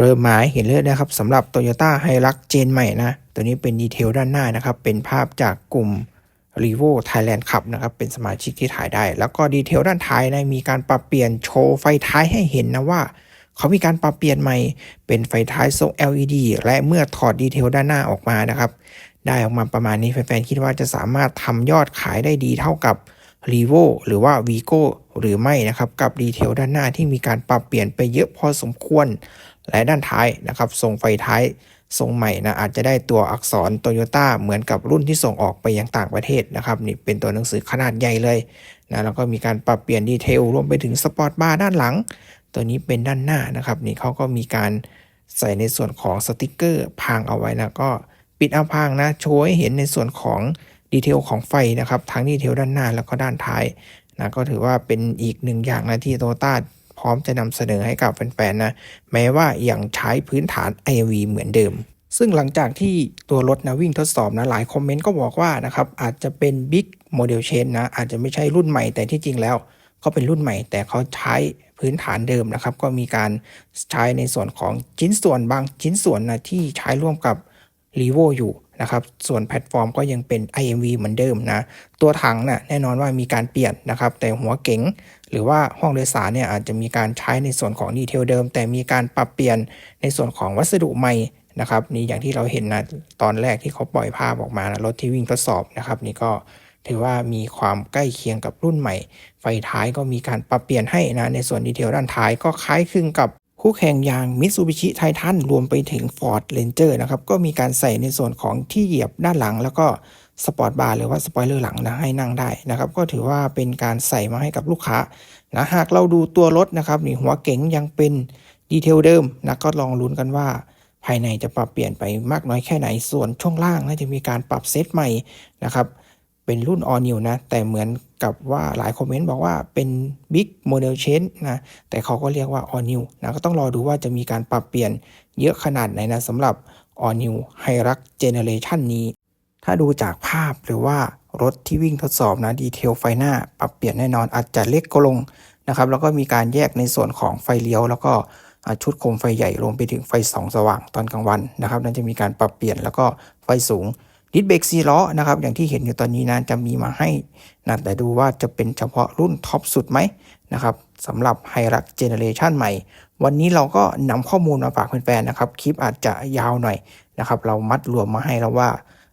เริ่มหมาให้เห็นเลยนะครับสำหรับ Toyota h i l u x เจนใหม่นะ ตัวนี้เป็นดีเทลด้านหน้านะครับ เป็นภาพจากกลุ่ม r e v o Thailand Cup นะครับ เป็นสมาชิกที่ถ่ายได้ แล้วก็ดีเทลด้านท้ายนะมีการปรับเปลี่ยนโชว์ไฟท้ายให้เห็นนะว่าเขามีการปรับเปลี่ยนใหม่เป็นไฟท้ายทรง LED และเมื่อถอดดีเทลด้านหน้าออกมานะครับ ได้ออกมาประมาณนี้แฟนๆคิดว่าจะสามารถทำยอดขายได้ดีเท่ากับ r e v o หรือว่า Vigo หรือไม่นะครับ กับดีเทลด้านหน้าที่มีการปรับเปลี่ยนไปเยอะพอสมควร และด้านท้ายนะครับทรงไฟท้ายทรงใหม่นะอาจจะได้ตัวอักษรโตโยต้าเหมือนกับรุ่นที่ส่งออกไปยังต่างประเทศนะครับนี่เป็นตัวหนังสือขนาดใหญ่เลยนะแล้วก็มีการปรับเปลี่ยนดีเทลรวมไปถึงสปอร์ตบาร์ด้านหลัง ตัวนี้เป็นด้านหน้านะครับนี่เขาก็มีการใส่ในส่วนของสติกเกอร์พางเอาไว้นะก็ปิดเอาพางนะโชว์ให้เห็นในส่วนของดีเทลของไฟนะครับทั้งดีเทลด้านหน้าแล้วก็ด้านท้ายนะก็ถือว่าเป็นอีกหนึ่งอย่างนะที่โตโยต้า พร้อมจะนำเสนอให้กับแฟนๆนะแม้ว่ายังใช้พื้นฐาน IV เหมือนเดิม ซึ่งหลังจากที่ตัวรถนะวิ่งทดสอบนะหลายคอมเมนต์ก็บอกว่านะครับอาจจะเป็น Big Model Change นะอาจจะไม่ใช่รุ่นใหม่แต่ที่จริงแล้วก็เป็นรุ่นใหม่ แต่เขาใช้พื้นฐานเดิมนะครับ ก็มีการใช้ในส่วนของชิ้นส่วนบางชิ้นส่วนนะที่ใช้ร่วมกับ r e v o อยู่ นะครับส่วนแพลตฟอร์มก็ยังเป็น IMV เหมือนเดิมนะตัวถังนะ่ะแน่นอนว่ามีการเปลี่ยนนะครับแต่หัวเก๋งหรือว่าห้องโดยสารเนี่ยอาจจะมีการใช้ในส่วนของดีเทลเดิม แต่มีการปรับเปลี่ยนในส่วนของวัสดุใหม่นะครับนี่อย่างที่เราเห็นนะตอนแรกที่เขาปล่อยภาพออกมานะรถที่วิ่งทดสอบนะครับนี่ก็ถือว่ามีความใกล้เคียงกับรุ่นใหม่ ไฟท้ายก็มีการปรับเปลี่ยนให้นะในส่วนดีเทลด้านท้ายก็คล้ายคลึงกับ คู่แข่งอย่าง Mitsubishi Titan รวมไปถึง Ford Ranger นะครับ ก็มีการใส่ในส่วนของที่เหยียบด้านหลัง แล้วก็สปอร์ตบาร์หรือว่าสปอยเลอร์หลังนะให้นั่งได้นะครับ ก็ถือว่าเป็นการใส่มาให้กับลูกค้านะหากเราดูตัวรถนะครับนี่หัวเก๋งยังเป็นดีเทลเดิมนะก็ลองลุ้นกันว่า ภายในจะปรับเปลี่ยนไปมากน้อยแค่ไหนส่วนช่วงล่างน่าจะมีการปรับเซตใหม่นะครับ เป็นรุ่น All New นะ แต่เหมือนกับว่าหลายคอมเมนต์บอกว่าเป็น Big Model Change นะ แต่เขาก็เรียกว่า All New นะ ก็ต้องรอดูว่าจะมีการปรับเปลี่ยนเยอะขนาดไหนนะสำหรับ All New h i r u x Generation นี้ ถ้าดูจากภาพหรือว่ารถที่วิ่งทดสอบนะดีเทลไฟหน้าปรับเปลี่ยนแน่นอนอาจจะเล็กก็ลงนะครับ แล้วก็มีการแยกในส่วนของไฟเลี้ยว แล้วก็ชุดโคมไฟใหญ่รวมไปถึงไฟสองสว่างตอนกลางวันนะครับ นั่นจะมีการปรับเปลี่ยนแล้วก็ไฟสูง ดิสเบรกซีล้อนะครับ อย่างที่เห็นอยู่ตอนนี้นะจะมีมาให้นะแต่ดูว่าจะเป็นเฉพาะรุ่นท็อปสุดไหมนะครับสำหรับไฮรักเจเนเรชันใหม่ วันนี้เราก็นำข้อมูลมาฝากแฟนๆนะครับ คลิปอาจจะยาวหน่อยนะครับ เรามัดรวมมาให้แล้วว่า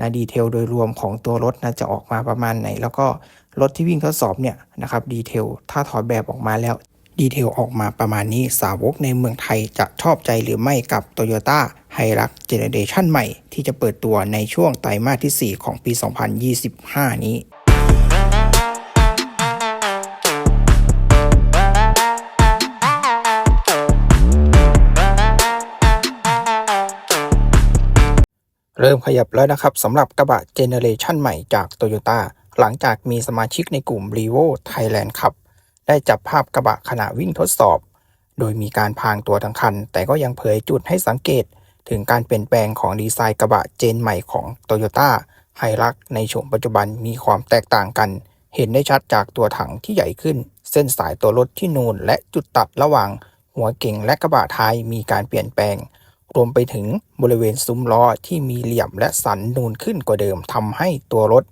นะดีเทลโดยรวมของตัวรถนะจะออกมาประมาณไหน แล้วก็รถที่วิ่งทดสอบเนี่ยนะครับดีเทลถ้าถอดแบบออกมาแล้ว ดีเทลออกมาประมาณนี้สาวกในเมืองไทยจะชอบใจหรือไม่กับ Toyota h i l u x Generation ใหม่ ที่จะเปิดตัวในช่วงไตรมาสที่ 4 ของปี 2025 นี้เริ่มขยับแล้วนะครับสำหรับกระบะเจเนเรชันใหม่จาก Toyota หลังจากมีสมาชิกในกลุ่ม r e v o Thailand ขับ ได้จับภาพกระบะขณะวิ่งทดสอบ โดยมีการพางตัวทั้งคัน แต่ก็ยังเผยจุดให้สังเกตถึงการเปลี่ยนแปลงของดีไซน์กระบะเจนใหม่ของ Toyota h i l u x ในช่วงปัจจุบันมีความแตกต่างกัน เห็นได้ชัดจากตัวถังที่ใหญ่ขึ้น เส้นสายตัวรถที่นูนและจุดตัดระหว่าง หัวเก่งและกระบะท้ายมีการเปลี่ยนแปลง รวมไปถึงบริเวณซุ้มล้อที่มีเหลี่ยมและสันนูนขึ้นกว่าเดิมทำให้ตัวรถ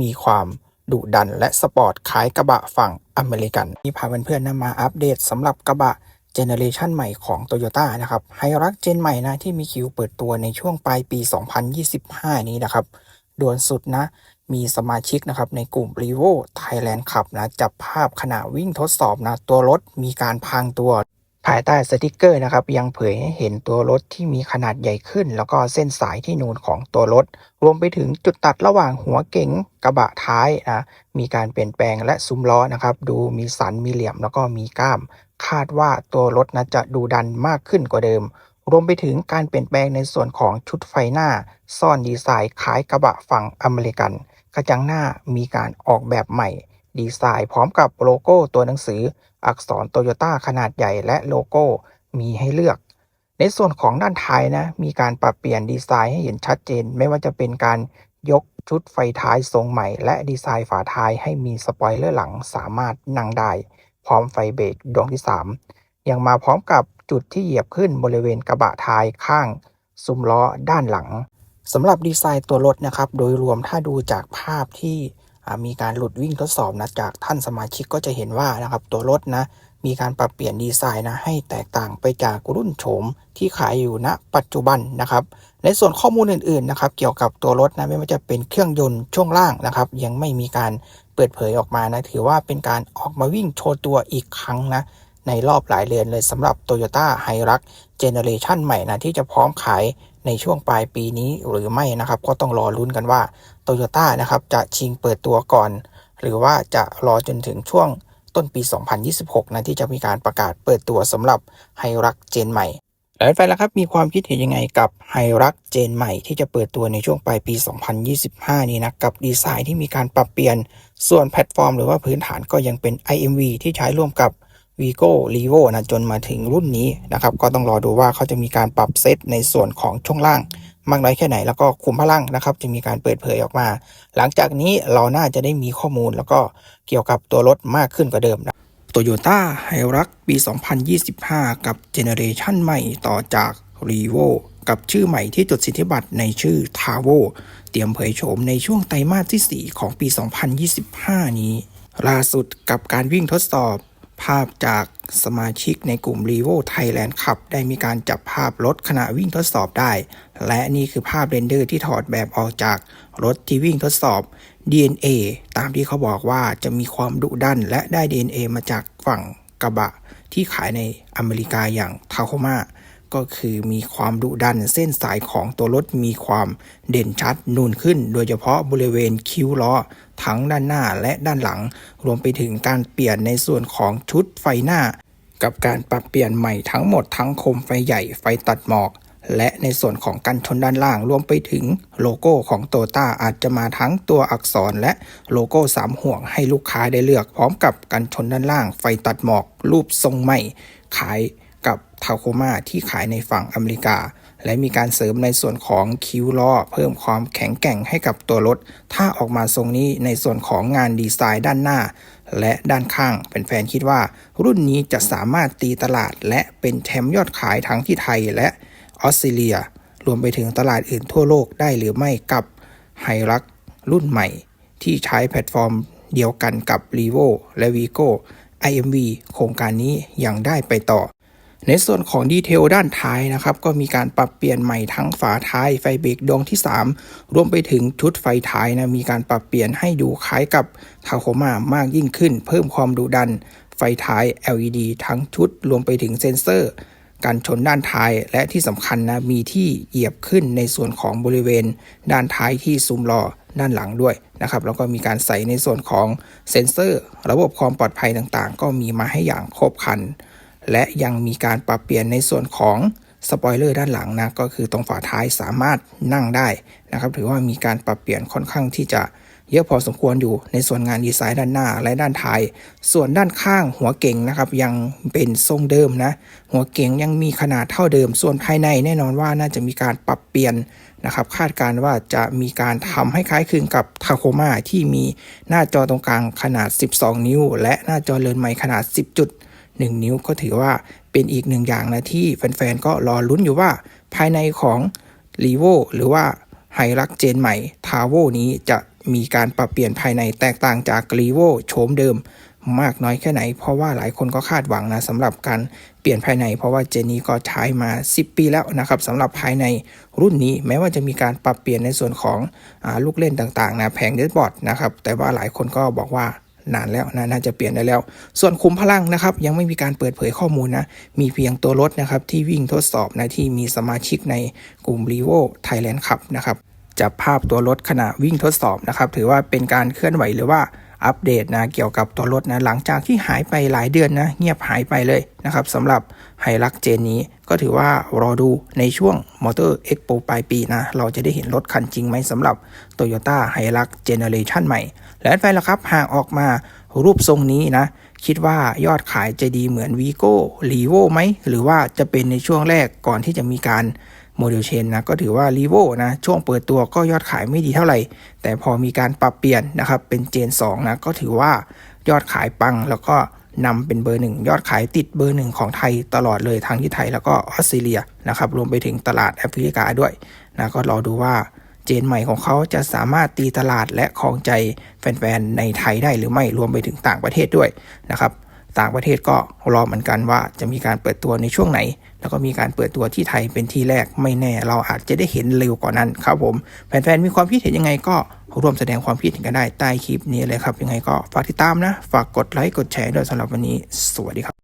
มีความ ดุดันและสปอร์ตคล้ายกระบะฝั่งอเมริกันนี่พาเพื่อนๆนำมาอัปเดตสำหรับกระบะเจเนเรชันใหม่ของ Toyota นะครับไฮรักเจนใหม่นะที่มีคิวเปิดตัวในช่วงปลายปี 2025 นี้นะครับด่วนสุดนะ มีสมาชิกนะครับในกลุ่ม r e v o Thailand ขับนะ จับภาพขณะวิ่งทดสอบนะ ตัวรถมีการพังตัว ภายใต้สติกเกอร์นะครับ ยังเผยให้เห็นตัวรถที่มีขนาดใหญ่ขึ้น แล้วก็เส้นสายที่นูนของตัวรถ รวมไปถึงจุดตัดระหว่างหัวเก๋งกระบะท้ายนะมีการเปลี่ยนแปลงและซุ้มล้อนะครับ ดูมีสันมีเหลี่ยมแล้วก็มีก้าม คาดว่าตัวรถนะจะดูดันมากขึ้นกว่าเดิม รวมไปถึงการเปลี่ยนแปลงในส่วนของชุดไฟหน้า ซ่อนดีไซน์คล้ายกระบะฝั่งอเมริกัน กระจังหน้ามีการออกแบบใหม่ ดีไซน์พร้อมกับโลโก้ตัวหนังสือ อักษรโตโยต้าขนาดใหญ่และโลโก้มีให้เลือก ในส่วนของด้านท้ายนะ มีการปรับเปลี่ยนดีไซน์ให้เห็นชัดเจน ไม่ว่าจะเป็นการยกชุดไฟท้ายทรงใหม่ และดีไซน์ฝาท้ายให้มีสปอยเลอร์หลังสามารถนั่งได้ พร้อมไฟเบรกดวงที่ 3 ยังมาพร้อมกับจุดที่เหยียบขึ้นบริเวณกระบะท้ายข้าง ซุ้มล้อด้านหลังสำหรับดีไซน์ตัวรถนะครับ โดยรวมถ้าดูจากภาพที่ มีการหลุดวิ่งทดสอบนะจากท่านสมาชิกก็จะเห็นว่านะครับตัวรถนะมีการปรับเปลี่ยนดีไซน์นะให้แตกต่างไปจากรุ่นโฉมที่ขายอยู่ณปัจจุบันนะครับ ในส่วนข้อมูลอื่นๆนะครับเกี่ยวกับตัวรถนะไม่ว่าจะเป็นเครื่องยนต์ช่วงล่างนะครับ ยังไม่มีการเปิดเผยออกมานะถือว่าเป็นการออกมาวิ่งโชว์ตัวอีกครั้งนะในรอบหลายเดือนเลยสำหรับ Toyota h i r u x Generation ใหม่นะที่จะพร้อมขายในช่วงปลายปีนี้หรือไม่นะครับ ก็ต้องรอลุ้นกันว่า Toyota นะครับจะชิงเปิดตัวก่อน หรือว่าจะรอจนถึงช่วงต้นปี 2026 นะที่จะมีการประกาศเปิดตัวสำหรับ h i r u x เจนใหม่หลายแฟนแล้วครับมีความคิดเห็นยังไงกับ h i r u x เจนใหม่ที่จะเปิดตัวในช่วงปลายปี 2025 นี้นะกับดีไซน์ที่มีการปรับเปลี่ยนส่วนแพลตฟอร์มหรือว่าพื้นฐานก็ยังเป็น IMV ที่ใช้ร่วมกับ Vigo r e v o นะจนมาถึงรุ่นนี้นะครับก็ต้องรอดูว่าเขาจะมีการปรับเซตในส่วนของช่วงล่าง มากน้อยแค่ไหน แล้วก็คุมพลังนะครับจะมีการเปิดเผยออกมา หลังจากนี้เราน่าจะได้มีข้อมูลแล้วก็เกี่ยวกับตัวรถมากขึ้นกว่าเดิมนะ Toyota h i r u x ปี 2025 กับเจเนเรชันใหม่ต่อจาก r e v o กับชื่อใหม่ที่จดสิทธิบัตรในชื่อ t a v o เตรียมเผยโฉมในช่วงไตรมาสที่ 4 ของปี 2025 นี้ ล่าสุดกับการวิ่งทดสอบ ภาพจากสมาชิกในกลุ่ม r e v o Thailand ขับได้มีการจับภาพรถขณะวิ่งทดสอบได้ และนี่คือภาพเรนเดอร์ที่ถอดแบบออกจากรถที่วิ่งทดสอบ DNA ตามที่เขาบอกว่าจะมีความดุดันและได้ DNA มาจากฝั่งกระบะที่ขายในอเมริกาอย่างทาโคมา ก็คือมีความดุดันเส้นสายของตัวรถมีความเด่นชัดนูนขึ้น โดยเฉพาะบริเวณคิ้วล้อ ทั้งด้านหน้าและด้านหลัง รวมไปถึงการเปลี่ยนในส่วนของชุดไฟหน้า กับการปรับเปลี่ยนใหม่ทั้งหมดทั้งโคมไฟใหญ่ไฟตัดหมอกและในส่วนของกันชนด้านล่าง รวมไปถึงโลโก้ของโตต้าอาจจะมาทั้งตัวอักษรและโลโก้สามห่วงให้ลูกค้าได้เลือก พร้อมกับกันชนด้านล่างไฟตัดหมอก รูปทรงใหม่ขาย ทาโคมาที่ขายในฝั่งอเมริกา และมีการเสริมในส่วนของคิ้วล้อเพิ่มความแข็งแกร่งให้กับตัวรถ ถ้าออกมาทรงนี้ในส่วนของงานดีไซน์ด้านหน้า และด้านข้างเป็นแฟนคิดว่า รุ่นนี้จะสามารถตีตลาด และเป็นแชมป์ยอดขายทั้งที่ไทยและออสเตรเลีย รวมไปถึงตลาดอื่นทั่วโลกได้หรือไม่กับไฮรักรุ่นใหม่ ที่ใช้แพลตฟอร์มเดียวกันกับ r e v o และ Vigo IMV โครงการนี้ยังได้ไปต่อ ในส่วนของดีเทลด้านท้ายนะครับ ก็มีการปรับเปลี่ยนใหม่ทั้งฝาท้ายไฟเบรกดวงที่ 3 รวมไปถึงชุดไฟท้ายนะมีการปรับเปลี่ยนให้ดูคล้ายกับทาโคมามากยิ่งขึ้น เพิ่มความดุดัน ไฟท้าย LED ทั้งชุดรวมไปถึงเซ็นเซอร์ การชนด้านท้าย และที่สำคัญนะมีที่เหยียบขึ้นในส่วนของบริเวณ ด้านท้ายที่ซุ้มล้อด้านหลังด้วยนะครับแล้วก็มีการใส่ในส่วนของเซ็นเซอร์ ระบบความปลอดภัยต่างๆ ก็มีมาให้อย่างครบครัน และยังมีการปรับเปลี่ยนในส่วนของสปอยเลอร์ด้านหลังนะก็คือตรงฝาท้ายสามารถนั่งได้นะครับถือว่ามีการปรับเปลี่ยนค่อนข้างที่จะเยอะพอสมควรอยู่ในส่วนงานดีไซน์ด้านหน้าและด้านท้าย ส่วนด้านข้างหัวเก่งนะครับยังเป็นทรงเดิมนะหัวเก่งยังมีขนาดเท่าเดิม ส่วนภายในแน่นอนว่าน่าจะมีการปรับเปลี่ยนนะครับคาดการณ์ว่าจะมีการทำให้คล้ายคลึงกับทาโคมาที่มีหน้าจอตรงกลางขนาด 12 นิ้ว และหน้าจอเรือนใหม่ขนาด 10จุด 1 นิ้วก็ถือว่าเป็นอีกหนึ่งอย่างนะที่แฟนๆ ก็รอลุ้นอยู่ว่าภายในของ r e v o หรือว่าไฮรักเจนใหม่ทาโวนี้จะมีการปรับเปลี่ยนภายในแตกต่างจาก r e v o โฉมเดิมมากน้อยแค่ไหน เพราะว่าหลายคนก็คาดหวังนะสำหรับการเปลี่ยนภายใน เพราะว่าเจนนี้ก็ใช้มา 10 ปีแล้วนะครับสำหรับภายในรุ่นนี้แม้ว่าจะมีการปรับเปลี่ยนในส่วนของอลูกเล่นต่างๆนะแผงเดสบอร์ดนะครับแต่ว่าหลายคนก็บอกว่า นานแล้วนะน่าจะเปลี่ยนได้แล้ว ส่วนคุมพลังนะครับยังไม่มีการเปิดเผยข้อมูลนะมีเพียงตัวรถนะครับที่วิ่งทดสอบนะที่มีสมาชิกในกลุ่ม r e v o Thailand ขับนะครับจับภาพตัวรถขณะวิ่งทดสอบนะครับถือว่าเป็นการเคลื่อนไหวหรือว่าอัปเดตนะเกี่ยวกับตัวรถนะหลังจากที่หายไปหลายเดือนนะเงียบหายไปเลยนะครับสำหรับไฮรักเจนนี้ ก็ถือว่ารอดูในช่วงมอเตอร์เอ็กโปปลายปีนะ เราจะได้เห็นรถคันจริงไหมสำหรับ Toyota h i l u x Generation ใหม่ และแฟนละครับหากออกมารูปทรงนี้นะ คิดว่ายอดขายจะดีเหมือน Vigo r e v o ไหม หรือว่าจะเป็นในช่วงแรกก่อนที่จะมีการโมเดลเชนนะก็ถือว่า r e v o นะช่วงเปิดตัวก็ยอดขายไม่ดีเท่าไหร่ แต่พอมีการปรับเปลี่ยนนะครับเป็นเจน2นะก็ถือว่ายอดขายปังแล้วก็ นำเป็นเบอร์หนึ่งยอดขายติดเบอร์หนึ่งของไทยตลอดเลยทั้งที่ไทยแล้วก็ออสเตรเลียนะครับรวมไปถึงตลาดแอฟริกาด้วยนะก็รอดูว่าเจนใหม่ของเขาจะสามารถตีตลาดและครองใจแฟนๆในไทยได้หรือไม่รวมไปถึงต่างประเทศด้วยนะครับ ต่างประเทศก็รอเหมือนกันว่าจะมีการเปิดตัวในช่วงไหน แล้วก็มีการเปิดตัวที่ไทยเป็นที่แรกไม่แน่ เราอาจจะได้เห็นเร็วกว่านั้นครับผมแฟนๆมีความคิดเห็นยังไงก็ร่วมแสดงความคิดเห็นกันได้ใต้คลิปนี้เลยครับยังไงก็ฝากติดตามนะ ฝากกดไลค์กดแชร์ด้วยสำหรับวันนี้ สวัสดีครับ